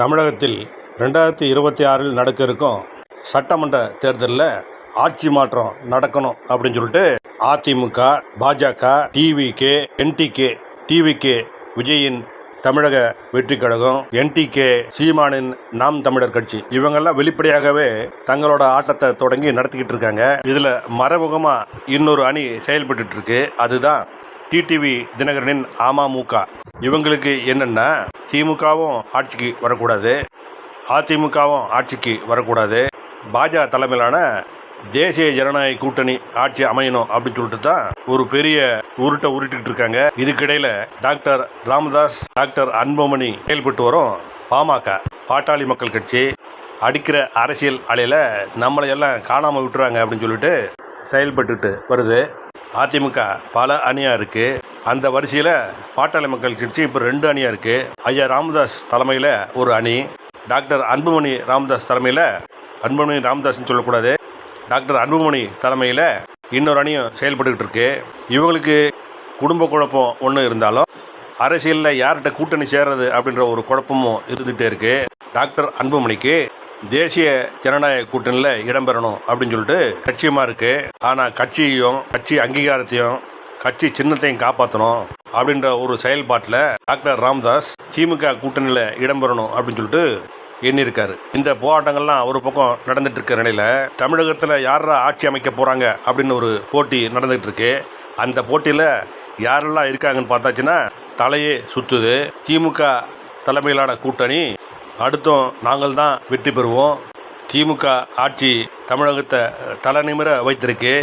தமிழகத்தில் ரெண்டாயிரத்தி இருபத்தி ஆறில் நடக்க இருக்கும் சட்டமன்ற தேர்தலில் ஆட்சி மாற்றம் நடக்கணும் அப்படின்னு சொல்லிட்டு AIADMK BJP TVK NTK TVK விஜயின் தமிழக வெற்றி கழகம் என்டிகே சீமானின் நாம் தமிழர் கட்சி இவங்கெல்லாம் வெளிப்படையாகவே தங்களோட ஆட்டத்தை தொடங்கி நடத்திக்கிட்டு இருக்காங்க. இதில் மறைமுகமாக இன்னொரு அணி செயல்பட்டு இருக்கு. அதுதான் டிடிவி தினகரனின் அமமுக. இவங்களுக்கு என்னென்னா திமுகவும் ஆட்சிக்கு வரக்கூடாது. அதிமுகவும் ஆட்சிக்கு வரக்கூடாது. பாஜக தலைமையிலான தேசிய ஜனநாயக கூட்டணி ஆட்சி அமையணும் அப்படின்னு சொல்லிட்டு தான் ஒரு பெரிய உருட்டை உருட்டிட்டு இருக்காங்க. இதுக்கிடையில டாக்டர் ராமதாஸ் டாக்டர் அன்புமணி செயல்பட்டு வரும் பாமக பாட்டாளி மக்கள் கட்சி அடிக்கிற அரசியல் அலையில நம்மளை எல்லாம் காணாமல் விட்டுறாங்க அப்படின்னு சொல்லிட்டு செயல்பட்டுட்டு வருது. அதிமுக பல அணியா இருக்கு. அந்த வரிசையில் பாட்டாளி மக்கள் கட்சி இப்போ ரெண்டு அணியாக இருக்குது ஐயா ராமதாஸ் தலைமையில் ஒரு அணி. டாக்டர் அன்புமணி ராமதாஸ் தலைமையில் அன்புமணி ராமதாஸ்ன்னு சொல்லக்கூடாது. டாக்டர் அன்புமணி தலைமையில் இன்னொரு அணியும் செயல்பட்டுக்கிட்டு இருக்கு. இவங்களுக்கு குடும்ப குழப்பம் ஒன்று இருந்தாலும் அரசியலில் யார்கிட்ட கூட்டணி சேர்றது அப்படின்ற ஒரு குழப்பமும் இருந்துகிட்டே இருக்குது டாக்டர் அன்புமணிக்கு தேசிய ஜனநாயக கூட்டணியில் இடம்பெறணும் அப்படின்னு சொல்லிட்டு லட்சியமாக இருக்குது ஆனால் கட்சியையும் கட்சி அங்கீகாரத்தையும் கட்சி சின்னத்தையும் காப்பாற்றணும் அப்படின்ற ஒரு செயல்பாட்டில் டாக்டர் ராம்தாஸ் திமுக கூட்டணியில் இடம்பெறணும் அப்படின்னு சொல்லிட்டு எண்ணியிருக்காரு. இந்த போராட்டங்கள்லாம் ஒரு பக்கம் நடந்துட்டு இருக்க நிலையில் தமிழகத்தில் யாரா ஆட்சி அமைக்க போகிறாங்க அப்படின்னு ஒரு போட்டி நடந்துகிட்டு இருக்கு. அந்த போட்டியில் யாரெல்லாம் இருக்காங்கன்னு பார்த்தாச்சுன்னா தலையே சுற்றுது திமுக தலைமையிலான கூட்டணி அடுத்தும் நாங்கள் தான் வெற்றி பெறுவோம். திமுக ஆட்சி தமிழகத்தை தலை நிமிர வைத்திருக்கு.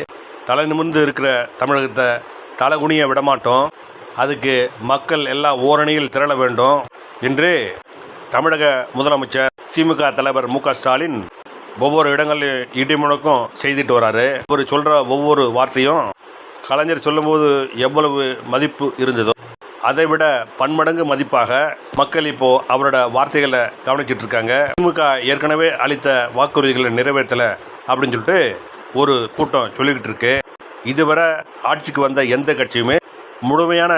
தலை நிமிர்ந்து இருக்கிற தமிழகத்தை தலைகுனிய விடமாட்டோம். அதுக்கு மக்கள் எல்லா ஓரணியில் திரள வேண்டும். என்று தமிழக முதலமைச்சர் திமுக தலைவர் மு ஸ்டாலின் ஒவ்வொரு இடங்களில் இடிமுழக்கம் செய்துட்டு வராரு. அவர் சொல்கிற ஒவ்வொரு வார்த்தையும் கலைஞர் சொல்லும்போது எவ்வளவு மதிப்பு இருந்ததோ அதை விட பன்மடங்கு மதிப்பாக மக்கள் இப்போ அவரோட வார்த்தைகளை கவனிச்சிட்டு இருக்காங்க. திமுக ஏற்கனவே அளித்த வாக்குறுதிகளை நிறைவேற்றல அப்படின்னு சொல்லிட்டு ஒரு கூட்டம் சொல்லிக்கிட்டு இருக்கு. இதுவரை ஆட்சிக்கு வந்த எந்த கட்சியுமே முழுமையான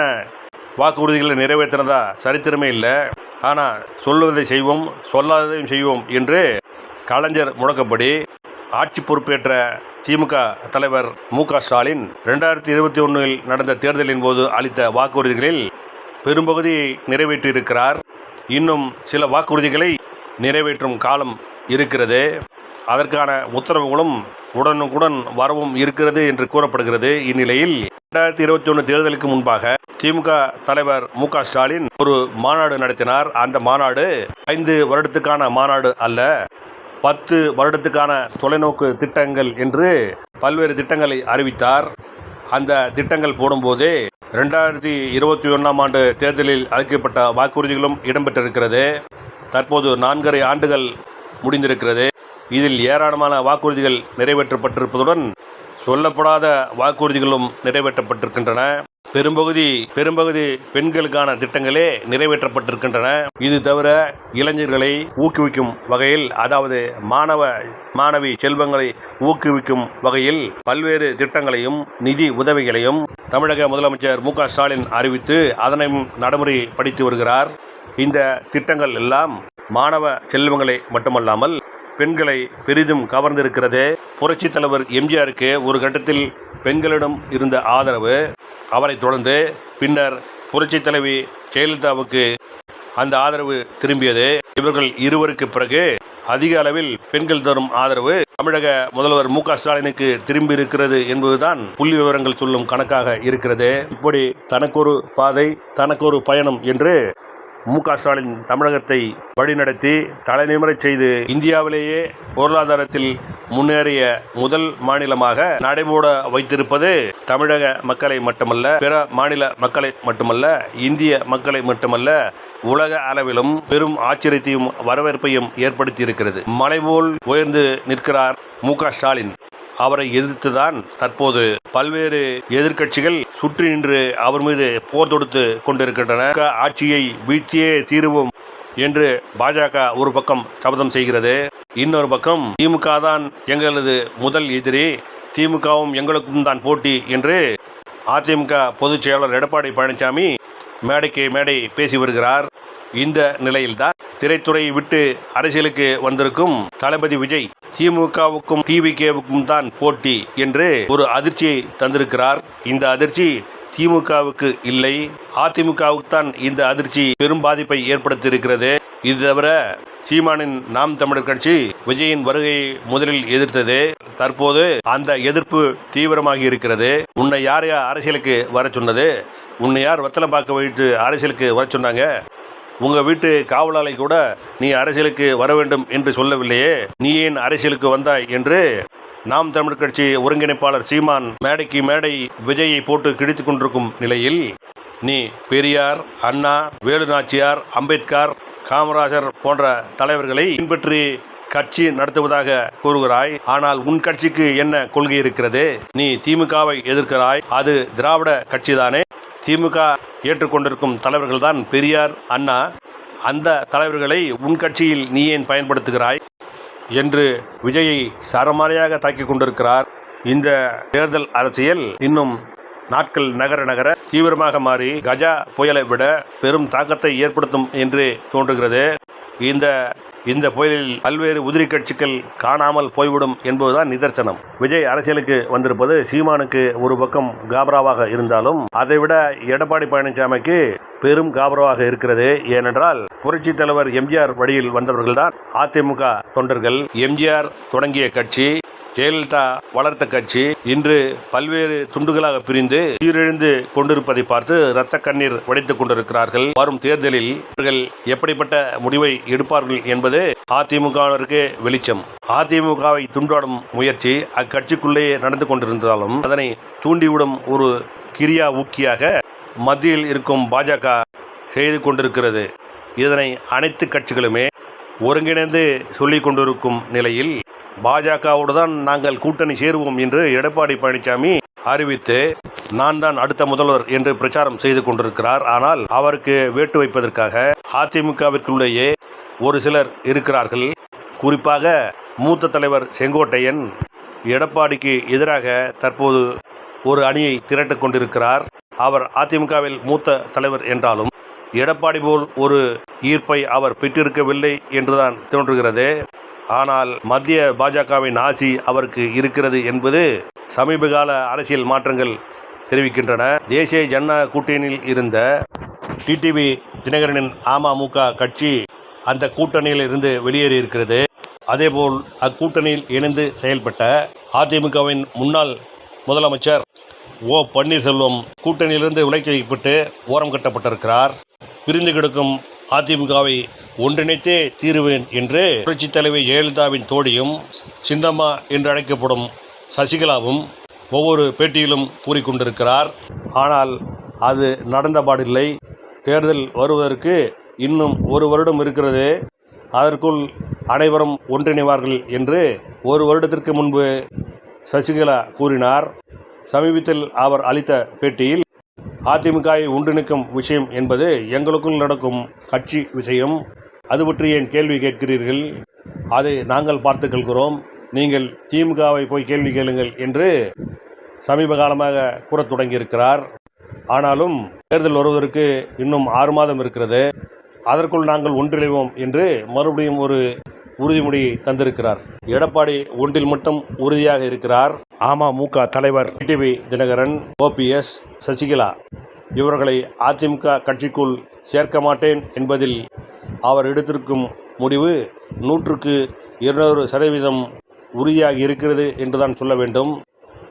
வாக்குறுதிகளை நிறைவேற்றினதா சரித்திரமே இல்லை. ஆனால் சொல்லுவதை செய்வோம் சொல்லாததையும் செய்வோம் என்று கலைஞர் முழக்கப்படி ஆட்சி பொறுப்பேற்ற திமுக தலைவர் மு க ஸ்டாலின் ரெண்டாயிரத்தி இருபத்தி ஒன்றில் நடந்த தேர்தலின் போது அளித்த வாக்குறுதிகளில் பெரும்பகுதியை நிறைவேற்றியிருக்கிறார். இன்னும் சில வாக்குறுதிகளை நிறைவேற்றும் காலம் இருக்கிறது. அதற்கான உத்தரவுகளும் உடனுக்குடன் வரவும் இருக்கிறது என்று கூறப்படுகிறது. இந்நிலையில் இரண்டாயிரத்தி இருபத்தி ஒன்று தேர்தலுக்கு முன்பாக திமுக தலைவர் மு க ஸ்டாலின் ஒரு மாநாடு நடத்தினார். அந்த மாநாடு ஐந்து வருடத்துக்கான மாநாடு அல்ல பத்து வருடத்துக்கான தொலைநோக்கு திட்டங்கள் என்று பல்வேறு திட்டங்களை அறிவித்தார். அந்த திட்டங்கள் போடும்போதே ரெண்டாயிரத்தி இருபத்தி ஒன்றாம் ஆண்டு தேர்தலில் அளிக்கப்பட்ட வாக்குறுதிகளும் இடம்பெற்றிருக்கிறது. தற்போது நான்கரை ஆண்டுகள் முடிந்திருக்கிறது. இதில் ஏராளமான வாக்குறுதிகள் நிறைவேற்றப்பட்டிருப்பதுடன் சொல்லப்படாத வாக்குறுதிகளும் நிறைவேற்றப்பட்டிருக்கின்றன. பெரும்பகுதி பெரும்பகுதி பெண்களுக்கான திட்டங்களே நிறைவேற்றப்பட்டிருக்கின்றன. இது தவிர இளைஞர்களை ஊக்குவிக்கும் வகையில் அதாவது மாணவ மாணவி செல்வங்களை ஊக்குவிக்கும் வகையில் பல்வேறு திட்டங்களையும் நிதி உதவிகளையும் தமிழக முதலமைச்சர் மு க ஸ்டாலின் அறிவித்து அதனையும் நடைமுறைப்படுத்தி வருகிறார். இந்த திட்டங்கள் எல்லாம் மாணவ செல்வங்களை மட்டுமல்லாமல் பெண்களை பெரிதும் கவர்ந்திருக்கிறது. புரட்சித் தலைவர் எம்ஜிஆருக்கு ஒரு கட்டத்தில் பெண்களிடம் இருந்த ஆதரவு. அவரை தொடர்ந்து பின்னர் புரட்சி தலைவி ஜெயலலிதாவுக்கு அந்த ஆதரவு திரும்பியது. இவர்கள் இருவருக்கு பிறகு அதிக அளவில் பெண்கள் தரும் ஆதரவு தமிழக முதல்வர் மு க ஸ்டாலினுக்கு திரும்பி இருக்கிறது என்பதுதான் புள்ளி விவரங்கள் சொல்லும் கணக்காக இருக்கிறது. இப்படி தனக்கொரு பாதை தனக்கொரு பயணம் என்று மு க ஸ்டாலின் தமிழகத்தை வழிநடத்தி தலைநிமிரச் செய்து இந்தியாவிலேயே பொருளாதாரத்தில் முன்னேறிய முதல் மாநிலமாக நடைபோட வைத்திருப்பது தமிழக மக்களை மட்டுமல்ல பிற மாநில மக்களை மட்டுமல்ல இந்திய மக்களை மட்டுமல்ல உலக அளவிலும் பெரும் ஆச்சரியத்தையும் வரவேற்பையும் ஏற்படுத்தி இருக்கிறது மலைபோல் உயர்ந்து நிற்கிறார் மு க ஸ்டாலின். அவரை எதிர்த்துதான் தற்போது பல்வேறு எதிர்க்கட்சிகள் சுற்றி நின்று அவர் மீது போர் தொடுத்து கொண்டிருக்கின்றன. ஆட்சியை வீழ்த்தியே தீருவோம் என்று பாஜக ஒரு பக்கம் சபதம் செய்கிறது. இன்னொரு பக்கம் திமுக தான் எங்களது முதல் எதிரி. திமுகவும் எங்களுக்கும் தான் போட்டி என்று அதிமுக பொதுச் செயலாளர் எடப்பாடி பழனிசாமி மேடைக்கு மேடை பேசி வருகிறார். இந்த நிலையில்தான் திரைத்துறையை விட்டு அரசியலுக்கு வந்திருக்கும் தளபதி விஜய் திமுகவுக்கும் டிவிகேவுக்கும் தான் போட்டி என்று ஒரு அதிர்ச்சியை தந்திருக்கிறார். இந்த அதிர்ச்சி திமுகவுக்கு இல்லை. அதிமுகவுக்கு தான் இந்த அதிர்ச்சி பெரும் பாதிப்பை ஏற்படுத்தியிருக்கிறது. இது தவிர சீமானின் நாம் தமிழர் கட்சி விஜயின் வருகையை முதலில் எதிர்த்தது. தற்போது அந்த எதிர்ப்பு தீவிரமாகி இருக்கிறது. உன்னை யார் யார் அரசியலுக்கு வர சொன்னது? உன்னை யார் வத்தலை பார்க்க வைத்து அரசியலுக்கு வர சொன்னாங்க? உங்கள் வீட்டு காவலாளை கூட நீ அரசியலுக்கு வர வேண்டும் என்று சொல்லவில்லையே. நீ ஏன் அரசியலுக்கு வந்தாய் என்று நாம் தமிழர் கட்சி ஒருங்கிணைப்பாளர் சீமான் மேடைக்கு மேடை விஜயை போட்டு கிழித்துக் கொண்டிருக்கும் நிலையில் நீ பெரியார் அண்ணா வேலு நாச்சியார் அம்பேத்கர் காமராஜர் போன்ற தலைவர்களை பின்பற்றி கட்சி நடத்துவதாக கூறுகிறாய். ஆனால் உன் கட்சிக்கு என்ன கொள்கை இருக்கிறது? நீ திமுகவை எதிர்க்கிறாய். அது திராவிட கட்சிதானே? திமுக ஏற்றுக்கொண்டிருக்கும் தலைவர்கள் தான் பெரியார் அண்ணா. அந்த தலைவர்களை உன் கட்சியில் நீ ஏன் பயன்படுத்துகிறாய் என்று விஜயை சரமாரியாக தாக்கிக் கொண்டிருக்கிறார். இந்த தேர்தல் அரசியல் இன்னும் நாட்கள் நகர நகர தீவிரமாக மாறி கஜா புயலை விட பெரும் தாக்கத்தை ஏற்படுத்தும் என்று தோன்றுகிறது. இந்த இந்த புயலில் பல்வேறு உதிரி கட்சிகள் காணாமல் போய்விடும் என்பதுதான் நிதர்சனம். விஜய் அரசியலுக்கு வந்திருப்பது சீமானுக்கு ஒரு பக்கம் காபராவாக இருந்தாலும் அதைவிட எடப்பாடி பழனிசாமிக்கு பெரும் காபராவாக இருக்கிறது. ஏனென்றால் புரட்சி தலைவர் எம்ஜிஆர் வழியில் வந்தவர்கள்தான் அதிமுக தொண்டர்கள். எம்ஜிஆர் தொடங்கிய கட்சி ஜெயலலிதா வளர்த்த கட்சி இன்று பல்வேறு துண்டுகளாக பிரிந்து சீரழிந்து கொண்டிருப்பதை பார்த்து இரத்த கண்ணீர் வடித்துக் கொண்டிருக்கிறார்கள். வரும் தேர்தலில் இவர்கள் எப்படிப்பட்ட முடிவை எடுப்பார்கள் என்பது அதிமுகவினருக்கு வெளிச்சம். அதிமுகவை துண்டாடும் முயற்சி அக்கட்சிக்குள்ளேயே நடந்து கொண்டிருந்தாலும் அதனை தூண்டிவிடும் ஒரு கிரியா ஊக்கியாக மத்தியில் இருக்கும் பாஜக செய்து கொண்டிருக்கிறது. இதனை அனைத்து கட்சிகளுமே ஒருங்கிணைந்து சொல்லிக் கொண்டிருக்கும் நிலையில் பாஜகவோடு தான் நாங்கள் கூட்டணி சேருவோம் என்று எடப்பாடி பழனிசாமி அறிவித்து நான் தான் அடுத்த முதல்வர் என்று பிரச்சாரம் செய்து கொண்டிருக்கிறார். ஆனால் அவருக்கு வேட்டு வைப்பதற்காக அதிமுகவிற்குள்ளேயே ஒரு சிலர் இருக்கிறார்கள். குறிப்பாக மூத்த தலைவர் செங்கோட்டையன் எடப்பாடிக்கு எதிராக தற்போது ஒரு அணியை திரட்டிக் கொண்டிருக்கிறார். அவர் அதிமுகவில் மூத்த தலைவர் என்றாலும் எடப்பாடி போல் ஒரு ஈர்ப்பை அவர் பெற்றிருக்கவில்லை என்றுதான் தோன்றுகிறது. ஆனால் மத்திய பாஜகவின் ஆசி அவருக்கு இருக்கிறது என்பது சமீபகால அரசியல் மாற்றங்கள் தெரிவிக்கின்றன. தேசிய ஜன கூட்டணியில் இருந்த டிடிவி தினகரனின் அமமுக கட்சி அந்த கூட்டணியில் இருந்து வெளியேறி இருக்கிறது. அதேபோல் அக்கூட்டணியில் இணைந்து செயல்பட்ட அதிமுகவின் முன்னாள் முதலமைச்சர் ஓ பன்னீர்செல்வம் கூட்டணியிலிருந்து விலக்கி வைக்கப்பட்டு ஓரம் கட்டப்பட்டிருக்கிறார். பிரிந்து கிடக்கும் அதிமுகவை ஒன்றிணைத்தே தீருவேன் என்று புரட்சித் தலைவி ஜெயலலிதாவின் தோழியும் சிந்தம்மா என்று அழைக்கப்படும் சசிகலாவும் ஒவ்வொரு பேட்டியிலும் கூறிக்கொண்டிருக்கிறார். ஆனால் அது நடந்தபாடில்லை தேர்தல் வருவதற்கு இன்னும் ஒரு வருடம் இருக்கிறது. அதற்குள் அனைவரும் ஒன்றிணைவார்கள் என்று ஒரு வருடத்திற்கு முன்பு சசிகலா கூறினார். சமீபத்தில் அவர் அளித்த பேட்டியில் அதிமுகவை ஒன்றிணைக்கும் விஷயம் என்பது எங்களுக்குள் நடக்கும் கட்சி விஷயம். அது பற்றி ஏன் கேள்வி கேட்கிறீர்கள்? அதை நாங்கள் பார்த்து கொள்கிறோம். நீங்கள் திமுகவை போய் கேள்வி கேளுங்கள் என்று சமீப காலமாக கூறத் தொடங்கியிருக்கிறார். ஆனாலும் தேர்தல் வருவதற்கு இன்னும் ஆறு மாதம் இருக்கிறது. அதற்குள் நாங்கள் ஒன்றிணைவோம் என்று மறுபடியும் ஒரு உறுதிமொழியை தந்திருக்கிறார். எடப்பாடி ஒன்றில் மட்டும் உறுதியாக இருக்கிறார். அமமுக தலைவர் டிடிவி தினகரன் ஓபிஎஸ் சசிகலா. இவர்களை அதிமுக கட்சிக்குள் சேர்க்க மாட்டேன் என்பதில் அவர் எடுத்திருக்கும் முடிவு நூற்றுக்கு இருநூறு சதவீதம் உறுதியாக இருக்கிறது என்றுதான் சொல்ல வேண்டும்.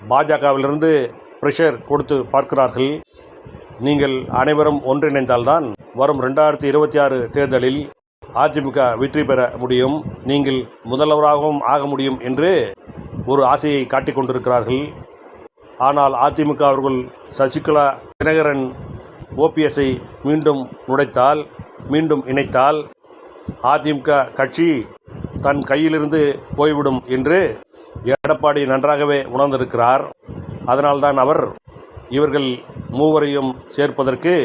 பாஜகவிலிருந்து பிரஷர் கொடுத்து பார்க்கிறார்கள். நீங்கள் அனைவரும் ஒன்றிணைந்தால்தான் வரும் ரெண்டாயிரத்தி இருபத்தி ஆறு தேர்தலில் அதிமுக வெற்றி பெற முடியும் நீங்கள் முதல்வராகவும் ஆக முடியும் என்று ஒரு ஆசையை காட்டிக் கொண்டிருக்கிறார்கள். ஆனால் அதிமுக அவர்கள் சசிகலா தினகரன் ஓபிஎஸ்ஐ மீண்டும் நுழைத்தால் மீண்டும் இணைத்தால் அதிமுக கட்சி தன் கையிலிருந்து போய்விடும் என்று எடப்பாடி நன்றாகவே உணர்ந்திருக்கிறார். அதனால்தான் அவர் இவர்கள் மூவரையும் சேர்ப்பதற்கு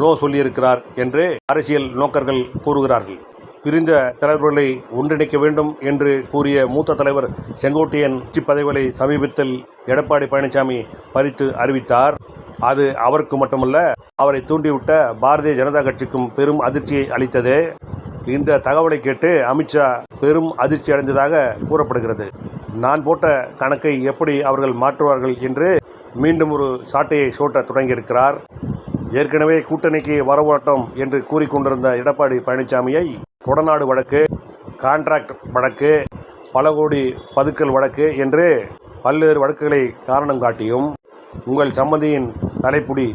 நோ சொல்லியிருக்கிறார் என்று அரசியல் நோக்கர்கள் கூறுகிறார்கள். பிரிந்த தலைவர்களை ஒன்றிணைக்க வேண்டும் என்று கூறிய மூத்த தலைவர் செங்கோட்டையன் கட்சி பதவிகளை சமீபத்தில் எடப்பாடி பழனிசாமி பறித்து அறிவித்தார். அது அவருக்கு மட்டுமல்ல அவரை தூண்டிவிட்ட பாரதிய ஜனதா கட்சிக்கும் பெரும் அதிர்ச்சியை அளித்தது. இந்த தகவலை கேட்டு அமித்ஷா பெரும் அதிர்ச்சி அடைந்ததாக கூறப்படுகிறது. நான் போட்ட கணக்கை எப்படி அவர்கள் மாற்றுவார்கள் என்று மீண்டும் ஒரு சாட்டையை சோட்ட தொடங்கியிருக்கிறார். ஏற்கனவே கூட்டணிக்கு வரவோட்டம் என்று கூறிக்கொண்டிருந்த எடப்பாடி பழனிசாமியை கொடநாடு வழக்கு கான்ட்ராக்ட் வழக்கு பல கோடி பதுக்கல் வழக்கு என்று பல்வேறு வழக்குகளை காரணம் காட்டியும் உங்கள் சம்மந்தியின் தலைப்புடி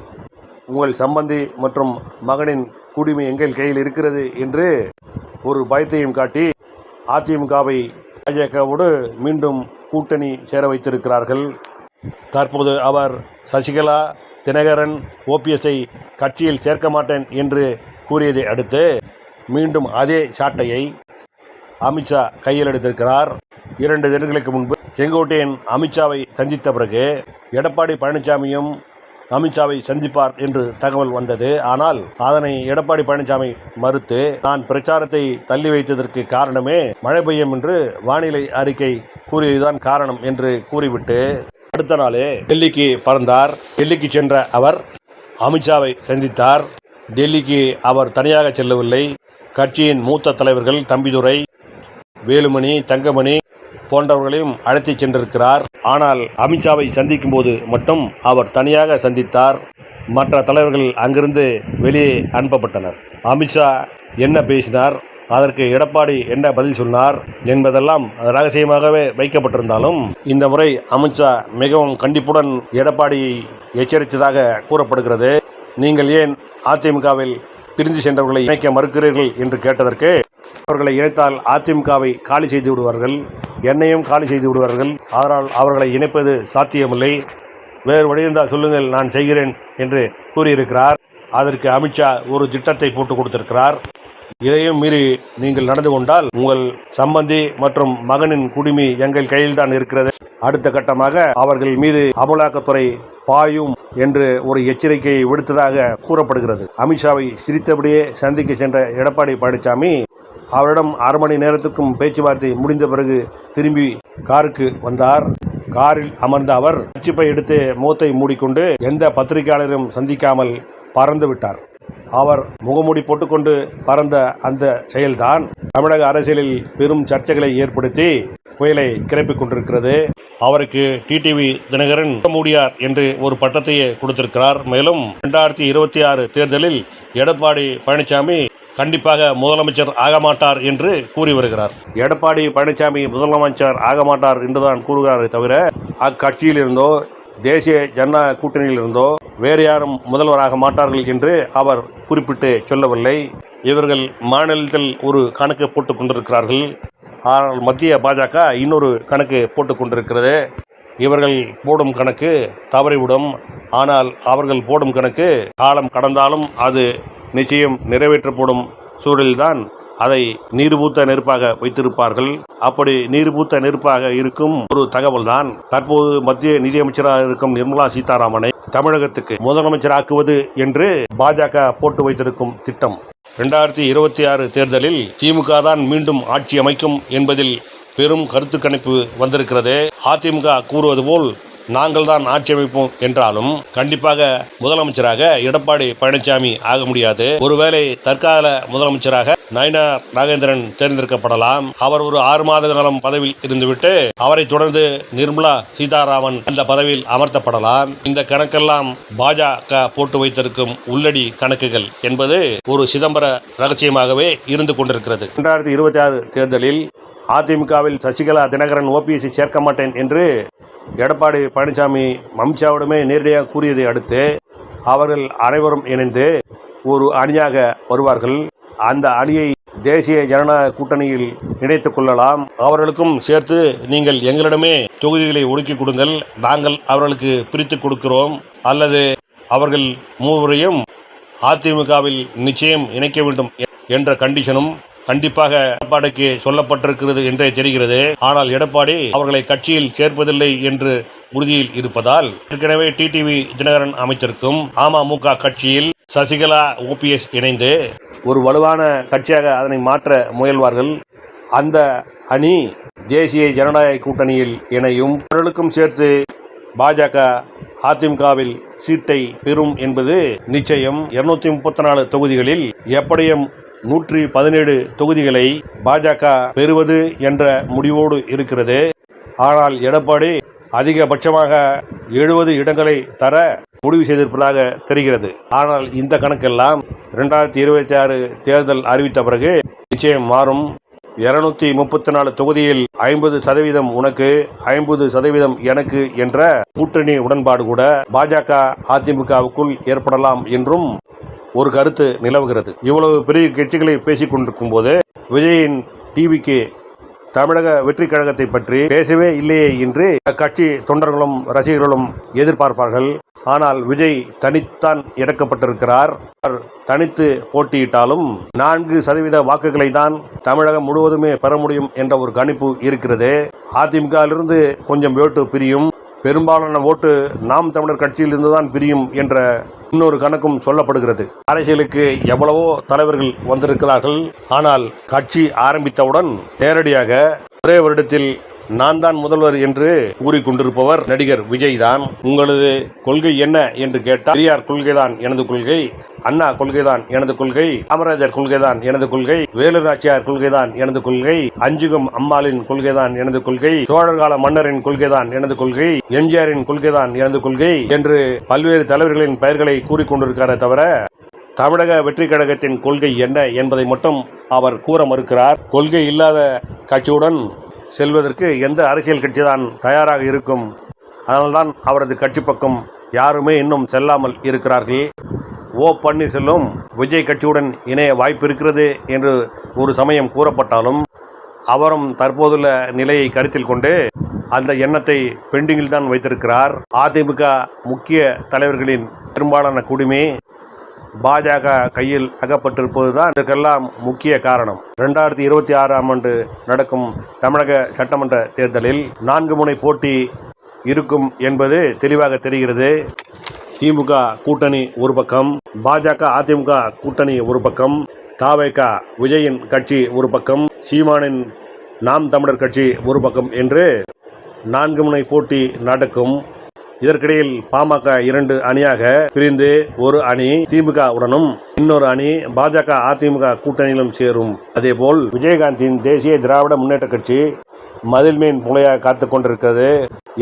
உங்கள் சம்பந்தி மற்றும் மகனின் குடிமை எங்கள் கையில் இருக்கிறது என்று ஒரு பயத்தையும் காட்டி அதிமுகவை பாஜகவோடு மீண்டும் கூட்டணி சேர வைத்திருக்கிறார்கள். தற்போது அவர் சசிகலா தினகரன் ஓபிஎஸ்ஐ கட்சியில் சேர்க்க மாட்டேன் என்று கூறியதை அடுத்து மீண்டும் அதே சாட்டையை அமித்ஷா கையில் எடுத்திருக்கிறார். இரண்டு தினங்களுக்கு முன்பு செங்கோட்டையன் அமித்ஷாவை சந்தித்த பிறகு எடப்பாடி பழனிசாமியும் அமித்ஷாவை சந்திப்பார் என்று தகவல் வந்தது. ஆனால் அதனை எடப்பாடி பழனிசாமி மறுத்து நான் பிரச்சாரத்தை தள்ளி வைத்ததற்கு காரணமே மழை பெய்யும் என்று வானிலை அறிக்கை கூறியதுதான் காரணம் என்று கூறிவிட்டு அடுத்த நாளே டெல்லிக்கு பறந்தார். டெல்லிக்கு சென்ற அவர் அமித்ஷாவை சந்தித்தார். டெல்லிக்கு அவர் தனியாக செல்லவில்லை. கட்சியின் மூத்த தலைவர்கள் தம்பிதுரை வேலுமணி தங்கமணி போன்றவர்களையும் அழைத்துச் சென்றிருக்கிறார். ஆனால் அமித்ஷாவை சந்திக்கும் போது மட்டும் அவர் தனியாக சந்தித்தார். மற்ற தலைவர்கள் அங்கிருந்து வெளியே அனுப்பப்பட்டனர். அமித்ஷா என்ன பேசினார்? அதற்கு எடப்பாடி என்ன பதில் சொன்னார் என்பதெல்லாம் ரகசியமாகவே வைக்கப்பட்டிருந்தாலும் இந்த முறை அமித்ஷா மிகவும் கண்டிப்புடன் எடப்பாடியை எச்சரித்ததாக கூறப்படுகிறது. நீங்கள் ஏன் அதிமுகவில் பிரிந்து சென்றவர்களை இணைக்க மறுக்கிறீர்கள் என்று கேட்டதற்கு அவர்களை இணைத்தால் அதிமுகவை காலி செய்து விடுவார்கள் என்னையும் காலி செய்து விடுவார்கள் அதனால் அவர்களை இணைப்பது சாத்தியமில்லை. வேறு வழியிருந்தால் சொல்லுங்கள் நான் செய்கிறேன் என்று கூறியிருக்கிறார். அதற்கு அமித்ஷா ஒரு திட்டத்தை போட்டு கொடுத்திருக்கிறார். இதையும் மீறி நீங்கள் நடந்து கொண்டால் உங்கள் சம்பந்தி மற்றும் மகனின் குடிமி எங்கள் கையில்தான் இருக்கிறது. அடுத்த கட்டமாக அவர்கள் மீது அமலாக்கத்துறை பாயும் என்று ஒரு எச்சரிக்கையை விடுத்ததாக கூறப்படுகிறது. அமித்ஷாவை சிரித்தபடியே சந்திக்க சென்ற எடப்பாடி பழனிசாமி அவரிடம் அரை மணி நேரத்துக்கும் பேச்சுவார்த்தை முடிந்த பிறகு திரும்பி காருக்கு வந்தார். காரில் அமர்ந்த அவர் அச்சிப்பை எடுத்து முகத்தை மூடிக்கொண்டு எந்த பத்திரிகையாளரும் சந்திக்காமல் பறந்து விட்டார். அவர் முகமூடி போட்டுக்கொண்டு பறந்த அந்த செயல்தான் தமிழக அரசியலில் பெரும் சர்ச்சைகளை ஏற்படுத்தி புயலை கிளப்பிக் கொண்டிருக்கிறது. அவருக்கு டிடிவி தினகரன் மூடியார் என்று ஒரு பட்டத்தையே கொடுத்திருக்கிறார். மேலும் இரண்டாயிரத்தி இருபத்தி ஆறு தேர்தலில் எடப்பாடி பழனிசாமி கண்டிப்பாக முதலமைச்சர் ஆக மாட்டார் என்று கூறி வருகிறார். எடப்பாடி பழனிசாமி முதலமைச்சர் ஆக மாட்டார் என்றுதான் கூறுகிறாரே தவிர அக்கட்சியில் இருந்தோ தேசிய ஜனநாயக கூட்டணியில் இருந்தோ வேறு யாரும் முதல்வராக மாட்டார்கள் என்று அவர் குறிப்பிட்டு சொல்லவில்லை. இவர்கள் மாநிலத்தில் ஒரு கணக்கு போட்டுக் கொண்டிருக்கிறார்கள். ஆனால் மத்திய பாஜக இன்னொரு கணக்கு போட்டுக் கொண்டிருக்கிறது. இவர்கள் போடும் கணக்கு தவறிவிடும். ஆனால் அவர்கள் போடும் கணக்கு காலம் கடந்தாலும் அது நிச்சயம் நிறைவேற்றப்படும் சூழலில்தான் அதை நீர்பூத்த நெருப்பாக வைத்திருப்பார்கள். அப்படி நீர்பூத்த நெருப்பாக இருக்கும் ஒரு தகவல்தான். தற்போது மத்திய நிதியமைச்சராக இருக்கும் நிர்மலா சீதாராமனை தமிழகத்துக்கு முதலமைச்சராக்குவது என்று பாஜக போட்டு வைத்திருக்கும் திட்டம். ரெண்டாயிரத்தி இருபத்தி ஆறு தேர்தலில் திமுக தான் மீண்டும் ஆட்சி அமைக்கும் என்பதில் பெரும் கருத்து கணிப்பு வந்திருக்கிறது. அதிமுக கூறுவது போல் நாங்கள் தான் ஆட்சி அமைப்போம் என்றாலும் கண்டிப்பாக முதலமைச்சராக எடப்பாடி பழனிசாமி ஆக முடியாது. ஒருவேளை தற்கால முதலமைச்சராக நயினார் நாகேந்திரன் தேர்ந்தெடுக்கப்படலாம். அவர் ஒரு ஆறு மாத காலம் பதவியில் இருந்துவிட்டு அவரை தொடர்ந்து நிர்மலா சீதாராமன் அந்த பதவியில் அமர்த்தப்படலாம். இந்த கணக்கெல்லாம் பாஜக போட்டு வைத்திருக்கும் உள்ளடி கணக்குகள் என்பது ஒரு சிதம்பர ரகசியமாகவே இருந்து கொண்டிருக்கிறது. இரண்டாயிரத்தி இருபத்தி ஆறு தேர்தலில் அதிமுகவில் சசிகலா தினகரன் ஓபிஎஸ்சி சேர்க்க மாட்டேன் என்று எடப்பாடி பழனிசாமி மம்சாவிடமே நேரடியாக கூறியதை அடுத்து அவர்கள் அனைவரும் இணைந்து ஒரு அணியாக வருவார்கள். அந்த அணியை தேசிய ஜனநாயக கூட்டணியில் இணைத்துக் கொள்ளலாம். அவர்களுக்கும் சேர்த்து நீங்கள் எங்களிடமே தொகுதிகளை ஒடுக்கி கொடுங்கள். நாங்கள் அவர்களுக்கு பிரித்து கொடுக்கிறோம். அல்லது அவர்கள் மூவரையும் அதிமுகவில் நிச்சயம் இணைக்க வேண்டும் என்ற கண்டிஷனும் கண்டிப்பாக எடப்பாடிக்கு சொல்லப்பட்டிருக்கிறது என்றே தெரிகிறது. ஆனால் எடப்பாடி அவர்களை கட்சியில் சேர்ப்பதில்லை என்று உறுதியில் இருப்பதால் ஏற்கனவே டிடிவி தினகரன் அமைச்சருக்கும் அமமுக கட்சியில் சசிகலா ஓபிஎஸ் இணைந்து ஒரு வலுவான கட்சியாக அதனை மாற்ற முயல்வார்கள். அந்த அணி தேசிய ஜனநாயக கூட்டணியில் இணையும். அவர்களுக்கும் சேர்த்து பாஜக அதிமுகவில் சீட்டை பெறும் என்பது நிச்சயம். இருநூத்தி முப்பத்தி நாலு தொகுதிகளில் எப்படியும் நூற்றி பதினேழு தொகுதிகளை பாஜக பெறுவது என்ற முடிவோடு இருக்கிறது. ஆனால் எடப்பாடி அதிகபட்சமாக எழுபது இடங்களை தர முடிவு செய்திருப்பதாக தெரிகிறது. ஆனால் இந்த கணக்கெல்லாம் இரண்டாயிரத்தி இருபத்தி ஆறு தேர்தல் அறிவித்த பிறகு நிச்சயம் மாறும். இருநூத்தி முப்பத்தி நாலு தொகுதியில் ஐம்பது சதவீதம் உனக்கு ஐம்பது சதவீதம் எனக்கு என்ற கூட்டணி உடன்பாடு கூட பாஜக அதிமுகவுக்குள் ஏற்படலாம் என்றும் ஒரு கருத்து நிலவுகிறது. இவ்வளவு பெரிய கட்சிகளை பேசிக் கொண்டிருக்கும் போது விஜயின் டிவிக்கு தமிழக வெற்றி கழகத்தை பற்றி பேசவே இல்லையே என்று கட்சி தொண்டர்களும் ரசிகர்களும் எதிர்பார்ப்பார்கள். ஆனால் விஜய் தனித்தான் இறக்கப்பட்டிருக்கிறார் அவர் தனித்து போட்டியிட்டாலும் நான்கு சதவீத வாக்குகளை தான் தமிழகம் முழுவதுமே பெற முடியும் என்ற ஒரு கணிப்பு இருக்கிறது. அதிமுகவிலிருந்து கொஞ்சம் ஓட்டு பிரியும். பெரும்பாலான ஓட்டு நாம் தமிழர் கட்சியிலிருந்து தான் பிரியும் என்ற இன்னொரு கணக்கும் சொல்லப்படுகிறது. அரசியலுக்கு எவ்வளவோ தலைவர்கள் வந்திருக்கிறார்கள். ஆனால் கட்சி ஆரம்பித்தவுடன் நேரடியாக ஒரே வருடத்தில் நான் தான் முதல்வர் என்று கூறிக்கொண்டிருப்பவர் நடிகர் விஜய் தான் உங்களது கொள்கை என்ன என்று கேட்டால் பெரியார் கொள்கைதான் எனது கொள்கை அண்ணா கொள்கைதான் எனது கொள்கை காமராஜர் கொள்கைதான் எனது கொள்கை வேலு நாச்சியார் கொள்கைதான் எனது கொள்கை அஞ்சுகம் அம்மாளின் கொள்கைதான் எனது கொள்கை சோழர் கால மன்னரின் கொள்கைதான் எனது கொள்கை எம்ஜிஆரின் கொள்கைதான் எனது கொள்கை என்று பல்வேறு தலைவர்களின் பெயர்களை கூறிக்கொண்டிருக்காரே தவிர தமிழக வெற்றி கழகத்தின் கொள்கை என்ன என்பதை மட்டும் அவர் கூற மறுக்கிறார். கொள்கை இல்லாத கட்சியுடன் செல்வதற்கு எந்த அரசியல் கட்சி தான் தயாராக இருக்கும்? அதனால்தான் அவரது கட்சி பக்கம் யாருமே இன்னும் செல்லாமல் இருக்கிறார்கள். ஓ பன்னீர்செல்வம் விஜய் கட்சியுடன் இணைய வாய்ப்பு இருக்கிறது என்று ஒரு சமயம் கூறப்பட்டாலும் அவரும் தற்போதுள்ள நிலையை கருத்தில் கொண்டு அந்த எண்ணத்தை பெண்டிங்கில் தான் வைத்திருக்கிறார். அதிமுக முக்கிய தலைவர்களின் பெரும்பாலான குடிமை பாஜக கையில் அகப்பட்டிருப்பதுதான் இதற்கெல்லாம் முக்கிய காரணம். ரெண்டாயிரத்தி இருபத்தி ஆறாம் ஆண்டு நடக்கும் தமிழக சட்டமன்ற தேர்தலில் நான்கு முனை போட்டி இருக்கும் என்பது தெளிவாக தெரிகிறது. திமுக கூட்டணி ஒரு பக்கம் பாஜக அதிமுக கூட்டணி ஒரு பக்கம் தாவேக விஜயின் கட்சி ஒரு பக்கம் சீமானின் நாம் தமிழர் கட்சி ஒரு பக்கம் என்று நான்கு முனை போட்டி நடக்கும். இதற்கிடையில் பாமக இரண்டு அணியாக பிரிந்து ஒரு அணி திமுக உடனும் இன்னொரு அணி பாஜக அதிமுக கூட்டணியிலும் சேரும். அதேபோல் விஜயகாந்தின் தேசிய திராவிட முன்னேற்ற கட்சி மதில்மீன் புலையாக காத்து கொண்டிருக்கிறது.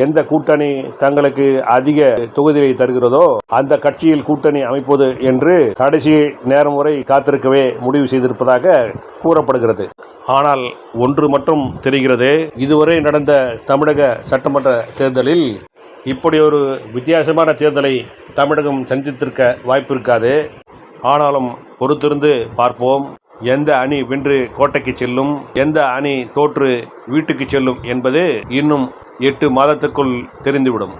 எந்த கூட்டணி தங்களுக்கு அதிக தொகுதியை தருகிறதோ அந்த கட்சியில் கூட்டணி அமைப்பது என்று கடைசி நேரம் வரை காத்திருக்கவே முடிவு செய்திருப்பதாக கூறப்படுகிறது. ஆனால் ஒன்று மட்டும் தெரிகிறது இதுவரை நடந்த தமிழக சட்டமன்ற தேர்தலில் இப்படி ஒரு வித்தியாசமான தேர்தலை தமிழகம் சந்தித்திருக்க வாய்ப்பு இருக்காது. ஆனாலும் பொறுத்திருந்து பார்ப்போம். எந்த அணி வென்று கோட்டைக்கு செல்லும் எந்த அணி தோற்று வீட்டுக்கு செல்லும் என்பது இன்னும் எட்டு மாதத்துக்குள் தெரிந்துவிடும்.